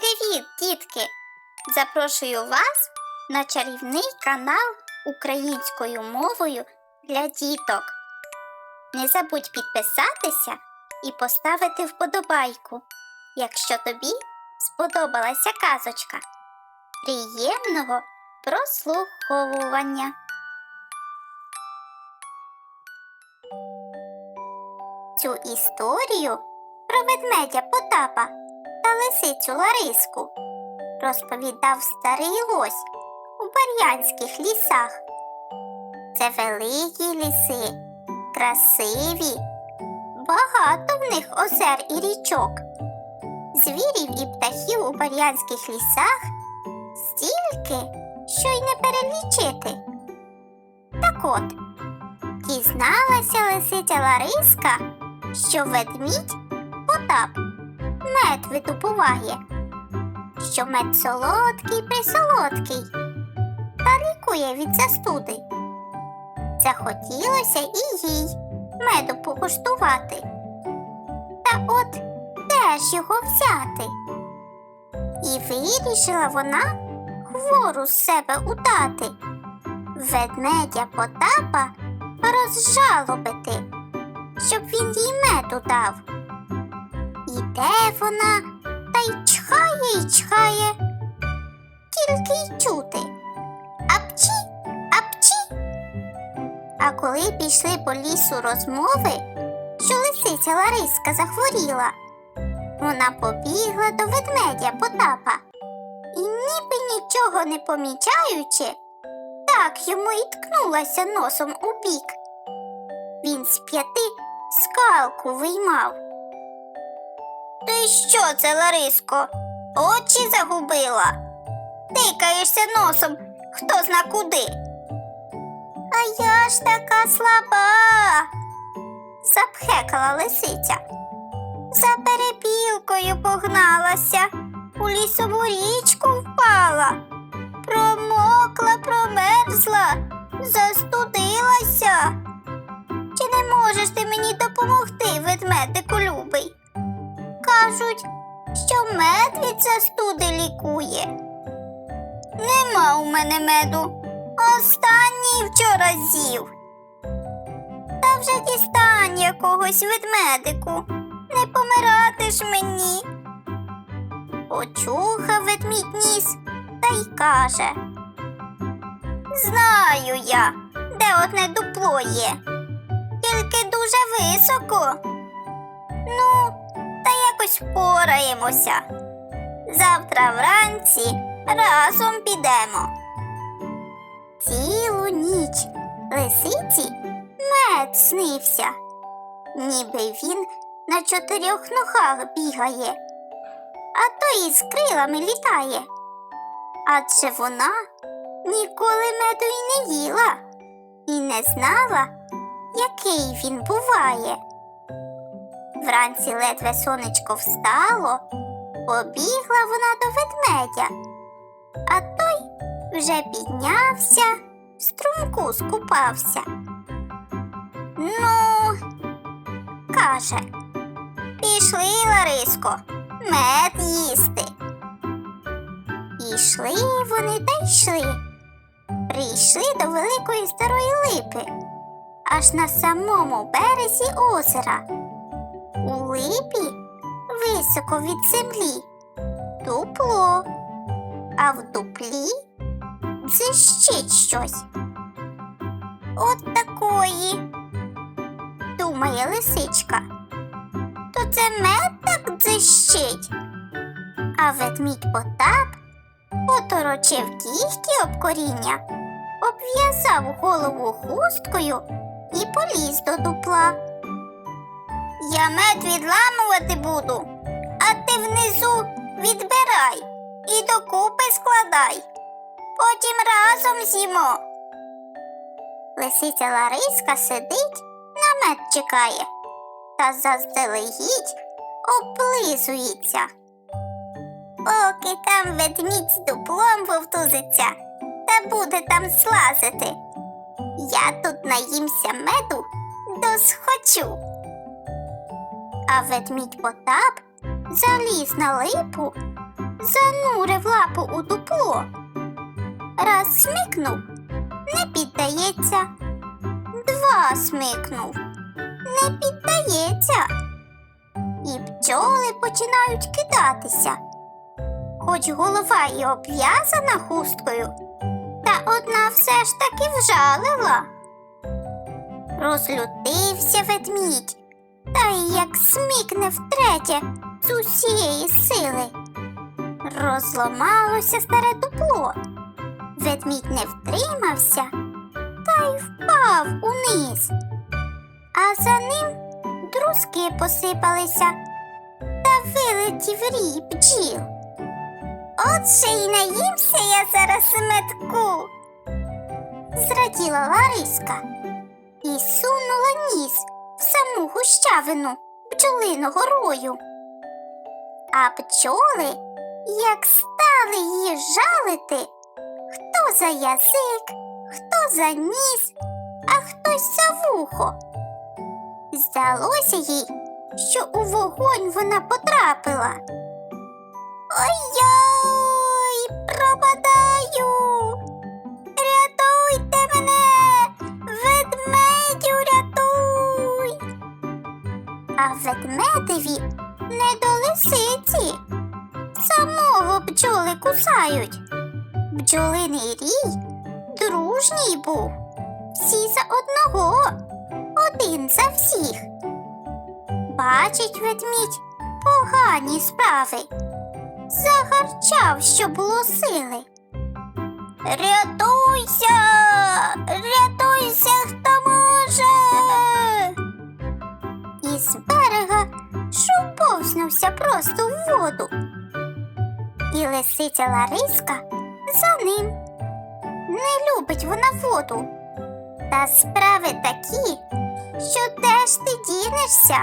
Привіт, дітки! Запрошую вас на чарівний канал українською мовою для діток. Не забудь підписатися і поставити вподобайку, якщо тобі сподобалася казочка. Приємного прослуховування! Цю історію про ведмедя Потапа та лисицю Лариску розповідав старий лось у бар'янських лісах. Це великі ліси, красиві, багато в них озер і річок. Звірів і птахів у бар'янських лісах стільки, що й не перелічити. Так от, дізналася лисиця Лариска, що ведмідь Потап мед видобуває, що мед солодкий присолодкий та лікує від застуди. Захотілося і їй меду покуштувати. Та от де ж його взяти? І вирішила вона хвору з себе удати, ведмедя Потапа розжалобити, щоб він їй меду дав. Іде вона та й чхає й чхає, тільки й чути. Апчі, апчі. А коли пішли по лісу розмови, що лисиця Лариска захворіла, вона побігла до ведмедя Потапа і, ніби нічого не помічаючи, так йому і ткнулася носом у бік. Він з п'яти скалку виймав. Ти що це, Лариско? Очі загубила? Тикаєшся носом, хто зна куди. А я ж така слаба. запхекала лисиця. За перепілкою погналася, у лісову річку впала, промокла, промерзла, застудилася. Чи не можеш ти мені допомогти, ведмедику? Кажуть, що мед від застуди лікує. Нема у мене меду. Останній вчора з'їв. Та вже дістань якогось ведмедику. Не помирати ж мені. Почухав ведмідь ніс та й каже. Знаю я, де одне дупло є. Тільки дуже високо. Ну, якось впораємося. Завтра вранці разом підемо. Цілу ніч лисиці мед снився, ніби він на чотирьох ногах бігає, а то і з крилами літає. Адже вона ніколи меду й не їла і не знала, який він буває. Вранці ледве сонечко встало, побігла вона до ведмедя, а той вже піднявся, в струмку скупався. Ну, каже, пішли, Лариско, мед їсти. Ішли вони та йшли. Прийшли до великої старої липи, аж на самому березі озера. У липі високо від землі дупло, а в дуплі дзищить щось. От такої, думає лисичка. То це мед так дзищить. А ведмідь Потап поторочив кіхті об коріння, обв'язав голову хусткою і поліз до дупла. Я мед відламувати буду, а ти внизу відбирай і докупи складай. Потім разом з'їмо. Лисиця Лариска сидить, на мед чекає та заздалегідь облизується. Поки там ведмідь з дуплом вовтузиться та буде там слазити. Я тут наїмся меду досхочу. А ведмідь Потап заліз на липу занурив лапу у дупло. Раз смикнув, не піддається. Два смикнув, не піддається. І бджоли починають кидатися. Хоч голова і обв'язана хусткою, та одна все ж таки вжалила. Розлютився ведмідь, та й як смикне втретє з усієї сили. Розломалося старе дупло. Ведмідь не втримався та й впав униз. А за ним друзки посипалися та вилетів рій бджіл. От ще й наїмся я зараз метку. Зраділа Лариска і сунула ніс в саму гущавину бджолиного рою. А бджоли, як стали її жалити, хто за язик, хто за ніс, а хтось за вухо. Здалося їй, що у вогонь вона потрапила. Ой-ой, А ведмедеві не до лисиці. Самого бджоли кусають. Бджолиний рій дружній був. Всі за одного, один за всіх. Бачить ведмідь погані справи. Загарчав, що було сили. Рятуйся, рятуйся, з берега шуповзнувся просто в воду. І лисиця Лариска за ним. Не любить вона воду. Та справи такі, що де ж ти дінешся?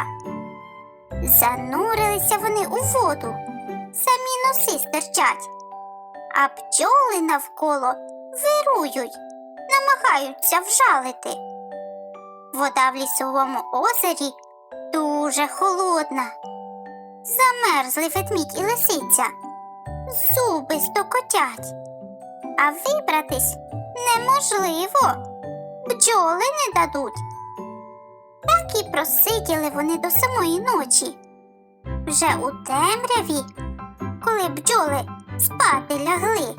Занурилися вони у воду, самі носи стирчать, а пчоли навколо вирують, намагаються вжалити. Вода в лісовому озері дуже холодна. Замерзли ведмідь і лисиця, зуби стокотять, а вибратись неможливо, бджоли не дадуть. Так і просиділи вони до самої ночі. Вже у темряві, коли бджоли спати лягли,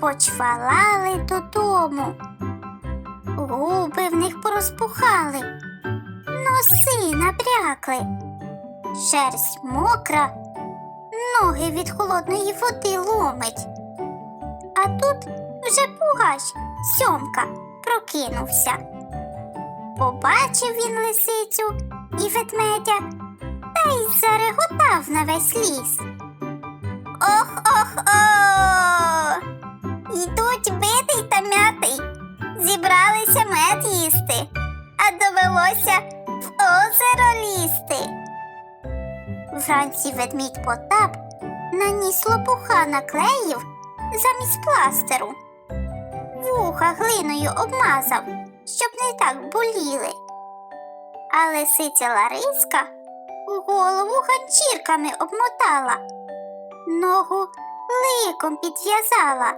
почвалали додому. Губи в них порозпухали, носи набрякли, шерсть мокра, ноги від холодної води ломить. А тут вже пугач сьомка прокинувся. Побачив він лисицю і ведмедя та й зареготав на весь ліс. Ох ох ох. Йдуть битий та м'ятий. Зібралися мед їсти, а довелося в озеро лізти. Вранці ведмідь Потап наніс лопуха наклеїв замість пластеру. Вуха глиною обмазав, щоб не так боліли. А лисиця Лариска голову ганчірками обмотала, ногу ликом підв'язала.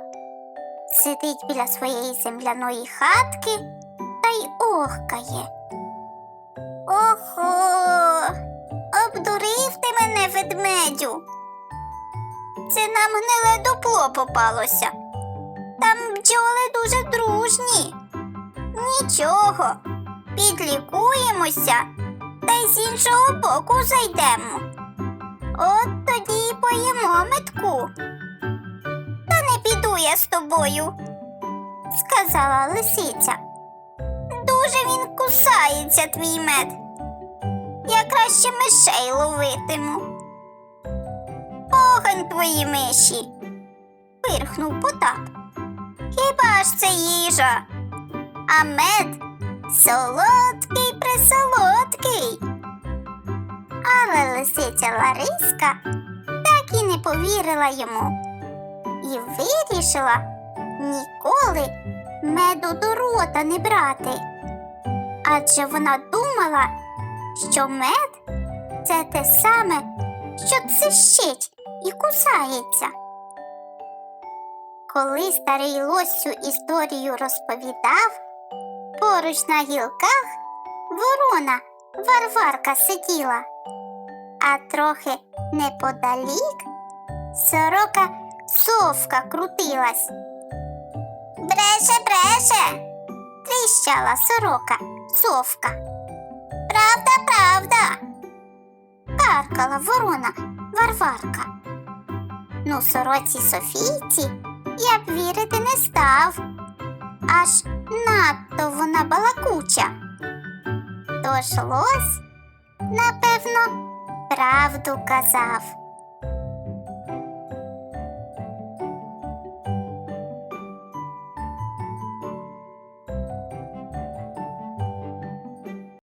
Сидить біля своєї земляної хатки та й охкає. Охо, обдурив ти мене, ведмедю. Це нам гниле дупло попалося. Там бджоли дуже дружні. Нічого, підлікуємося та й з іншого боку зайдемо. От тоді й поїмо метку. Та не піду я з тобою, сказала лисиця. Дуже він кусається, твій мед. Я краще мишей ловитиму. Огонь твої миші. пирхнув Потап. Хіба ж це їжа? А мед солодкий присолодкий. Але лисиця Лариска так і не повірила йому і вирішила ніколи меду до рота не брати. Адже вона думала, що мед це те саме, що цищить і кусається. Коли старий лось цю історію розповідав, поруч на гілках ворона Варварка сиділа, а трохи неподалік сорока совка крутилась. Бреше, бреше, тріщала сорока совка. Правда. Каркала ворона Варварка. Ну, сороці Софійці я б вірити не став. Аж надто вона балакуча. Тож лось, напевно, правду казав.